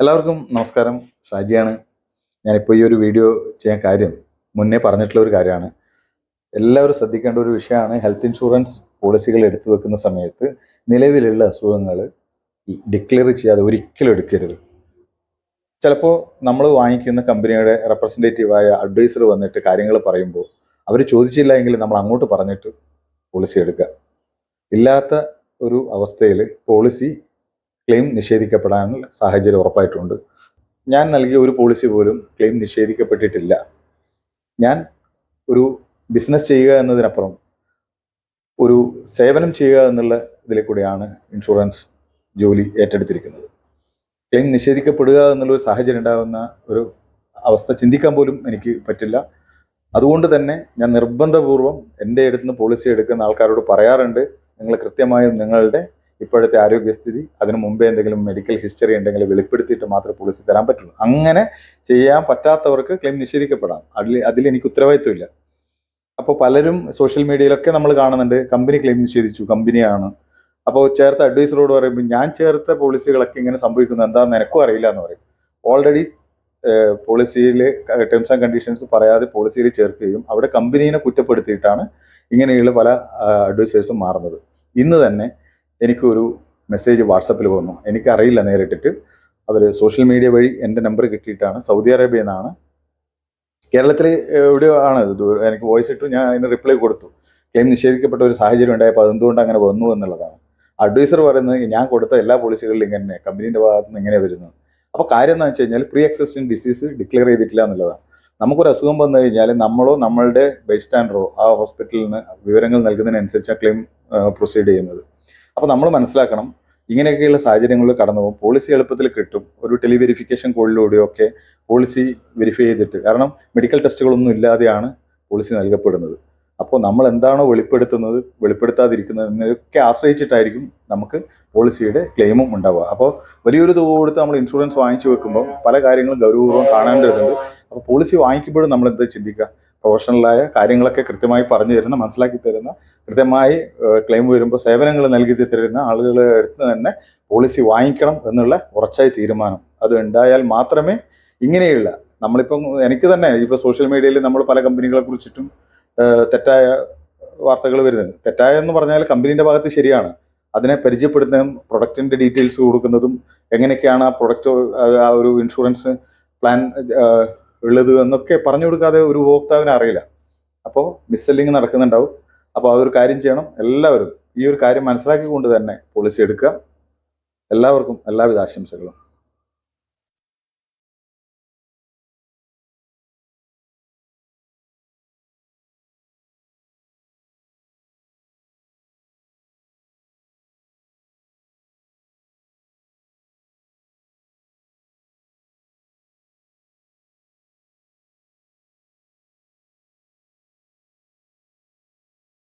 എല്ലാവർക്കും നമസ്കാരം. ഷാജിയാണ്. ഞാനിപ്പോൾ ഈ ഒരു വീഡിയോ ചെയ്യാൻ കാര്യം മുന്നേ പറഞ്ഞിട്ടുള്ള ഒരു കാര്യമാണ്. എല്ലാവരും ശ്രദ്ധിക്കേണ്ട ഒരു വിഷയമാണ്. ഹെൽത്ത് ഇൻഷുറൻസ് പോളിസികൾ എടുത്തു വെക്കുന്ന സമയത്ത് നിലവിലുള്ള അസുഖങ്ങൾ ഡിക്ലെയർ ചെയ്യാതെ ഒരിക്കലും എടുക്കരുത്. ചിലപ്പോൾ നമ്മൾ വാങ്ങിക്കുന്ന കമ്പനിയുടെ റെപ്രസെന്റേറ്റീവായ അഡ്വൈസർ വന്നിട്ട് കാര്യങ്ങൾ പറയുമ്പോൾ അവർ ചോദിച്ചില്ല എങ്കിൽ നമ്മൾ അങ്ങോട്ട് പറഞ്ഞിട്ട് പോളിസി എടുക്കുക. ഇല്ലാത്ത ഒരു അവസ്ഥയിൽ പോളിസി ക്ലെയിം നിഷേധിക്കപ്പെടാനുള്ള സാഹചര്യം ഉറപ്പായിട്ടുണ്ട്. ഞാൻ നൽകിയ ഒരു പോളിസി പോലും ക്ലെയിം നിഷേധിക്കപ്പെട്ടിട്ടില്ല. ഞാൻ ഒരു ബിസിനസ് ചെയ്യുക എന്നതിനപ്പുറം ഒരു സേവനം ചെയ്യുക എന്നുള്ള ഇതിലെ കൂടെയാണ് ഇൻഷുറൻസ് ജോലി ഏറ്റെടുത്തിരിക്കുന്നത്. ക്ലെയിം നിഷേധിക്കപ്പെടുക എന്നുള്ളൊരു സാഹചര്യം ഉണ്ടാകുന്ന ഒരു അവസ്ഥ ചിന്തിക്കാൻ പോലും എനിക്ക് പറ്റില്ല. അതുകൊണ്ട് തന്നെ ഞാൻ നിർബന്ധപൂർവം എന്റെ അടുത്ത് നിന്ന് പോളിസി എടുക്കുന്ന ആൾക്കാരോട് പറയാറുണ്ട്. നിങ്ങൾ കൃത്യമായും നിങ്ങളുടെ ഇപ്പോഴത്തെ ആരോഗ്യസ്ഥിതി അതിനു മുമ്പേ എന്തെങ്കിലും മെഡിക്കൽ ഹിസ്റ്ററി ഉണ്ടെങ്കിൽ വെളിപ്പെടുത്തിയിട്ട് മാത്രമേ പോളിസി തരാൻ പറ്റുള്ളൂ. അങ്ങനെ ചെയ്യാൻ പറ്റാത്തവർക്ക് ക്ലെയിം നിഷേധിക്കപ്പെടാം. അതിൽ അതിൽ എനിക്ക് ഉത്തരവാദിത്വമില്ല. അപ്പോൾ പലരും സോഷ്യൽ മീഡിയയിലൊക്കെ നമ്മൾ കാണുന്നുണ്ട്. കമ്പനി ക്ലെയിം നിഷേധിച്ചു. കമ്പനിയാണ് അപ്പോൾ ചേർത്ത അഡ്വൈസറോട് പറയുമ്പോൾ ഞാൻ ചേർത്ത പോളിസികളൊക്കെ ഇങ്ങനെ സംഭവിക്കുന്നത് എന്താണെന്ന് എനക്കും അറിയില്ല എന്ന് പറയും ഓൾറെഡി പോളിസിയിൽ ടേംസ് ആൻഡ് കണ്ടീഷൻസ് പറയാതെ പോളിസിയിൽ ചേർക്കുകയും അവിടെ കമ്പനീനെ കുറ്റപ്പെടുത്തിയിട്ടാണ് ഇങ്ങനെയുള്ള പല അഡ്വൈസേഴ്സും മാറുന്നത്. ഇന്ന് തന്നെ എനിക്കൊരു മെസ്സേജ് വാട്സപ്പിൽ വന്നു. എനിക്കറിയില്ല നേരിട്ടിട്ട്. അവർ സോഷ്യൽ മീഡിയ വഴി എന്റെ നമ്പർ കിട്ടിയിട്ടാണ്. സൗദി അറേബ്യയിൽ നിന്നാണ്. കേരളത്തിൽ എവിടെയോ ആണ് എനിക്ക് വോയിസ് ഇട്ടു. ഞാൻ അതിന് റിപ്ലൈ കൊടുത്തു. ക്ലെയിം നിഷേധിക്കപ്പെട്ട ഒരു സാഹചര്യം ഉണ്ടായപ്പോൾ അതെന്തുകൊണ്ട് അങ്ങനെ വന്നു എന്നുള്ളതാണ്. അഡ്വൈസർ പറയുന്നത് ഞാൻ കൊടുത്ത എല്ലാ പോളിസികളിലും ഇങ്ങനെ കമ്പനീന്റെ ഭാഗത്ത് നിന്ന് ഇങ്ങനെ വരുന്നത്. അപ്പോൾ കാര്യം എന്ന് വെച്ച് കഴിഞ്ഞാൽ പ്രീ എക്സിസ്റ്റിംഗ് ഡിസീസ് ഡിക്ലെയർ ചെയ്തിട്ടില്ല എന്നുള്ളതാണ്. നമുക്കൊരു അസുഖം വന്നു കഴിഞ്ഞാൽ നമ്മളോ നമ്മളുടെ ബൈസ്റ്റാൻഡറോ ആ ഹോസ്പിറ്റലിൽ നിന്ന് വിവരങ്ങൾ നൽകുന്നതിനനുസരിച്ചാണ് ക്ലെയിം പ്രൊസീഡ് ചെയ്യുന്നത്. അപ്പോൾ നമ്മൾ മനസ്സിലാക്കണം ഇങ്ങനെയൊക്കെയുള്ള സാഹചര്യങ്ങളിൽ കടന്നു പോകും. പോളിസി എളുപ്പത്തിൽ കിട്ടും. ഒരു ടെലിവെരിഫിക്കേഷൻ കോളിലൂടെയോ ഒക്കെ പോളിസി വെരിഫൈ ചെയ്തിട്ട്. കാരണം മെഡിക്കൽ ടെസ്റ്റുകളൊന്നും ഇല്ലാതെയാണ് പോളിസി നൽകപ്പെടുന്നത്. അപ്പോൾ നമ്മൾ എന്താണോ വെളിപ്പെടുത്തുന്നത് വെളിപ്പെടുത്താതിരിക്കുന്നതിനൊക്കെ ആശ്രയിച്ചിട്ടായിരിക്കും നമുക്ക് പോളിസിയുടെ ക്ലെയിമും ഉണ്ടാവുക. അപ്പോൾ വലിയൊരു തുക കൊടുത്ത് നമ്മൾ ഇൻഷുറൻസ് വാങ്ങിച്ചു വെക്കുമ്പോൾ പല കാര്യങ്ങളും ഗൗരവപൂർവം കാണേണ്ടതുണ്ട്. അപ്പോൾ പോളിസി വാങ്ങിക്കുമ്പോഴും നമ്മൾ എന്താ ചിന്തിക്കുക? പ്രൊഫഷണലായ കാര്യങ്ങളൊക്കെ കൃത്യമായി പറഞ്ഞു തരുന്ന മനസ്സിലാക്കി തരുന്ന കൃത്യമായി ക്ലെയിം വരുമ്പോൾ സേവനങ്ങൾ നൽകി തരുന്ന ആളുകളുടെ അടുത്ത് തന്നെ പോളിസി വാങ്ങിക്കണം എന്നുള്ള ഉറച്ചായ തീരുമാനം. അത് ഉണ്ടായാൽ മാത്രമേ ഇങ്ങനെയുള്ള നമ്മളിപ്പം എനിക്ക് തന്നെ ഇപ്പോൾ സോഷ്യൽ മീഡിയയിൽ നമ്മൾ പല കമ്പനികളെ കുറിച്ചിട്ടും തെറ്റായ വാർത്തകൾ വരുന്നത് തെറ്റായ എന്ന് പറഞ്ഞാൽ കമ്പനീന്റെ ഭാഗത്ത് ശരിയാണ്. അതിനെ പരിചയപ്പെടുത്തുന്നതും പ്രൊഡക്റ്റിന്റെ ഡീറ്റെയിൽസ് കൊടുക്കുന്നതും എങ്ങനെയൊക്കെയാണ് ആ പ്രൊഡക്റ്റ് ആ ഒരു ഇൻഷുറൻസ് പ്ലാൻ ഉള്ളത് എന്നൊക്കെ പറഞ്ഞു കൊടുക്കാതെ ഒരു ഉപഭോക്താവിന് അറിയില്ല. അപ്പോൾ മിസ്സെല്ലിങ് നടക്കുന്നുണ്ടാവും. അപ്പോൾ അതൊരു കാര്യം ചെയ്യണം. എല്ലാവരും ഈ ഒരു കാര്യം മനസ്സിലാക്കിക്കൊണ്ട് തന്നെ പോളിസി എടുക്കുക. എല്ലാവർക്കും എല്ലാവിധ ആശംസകളും.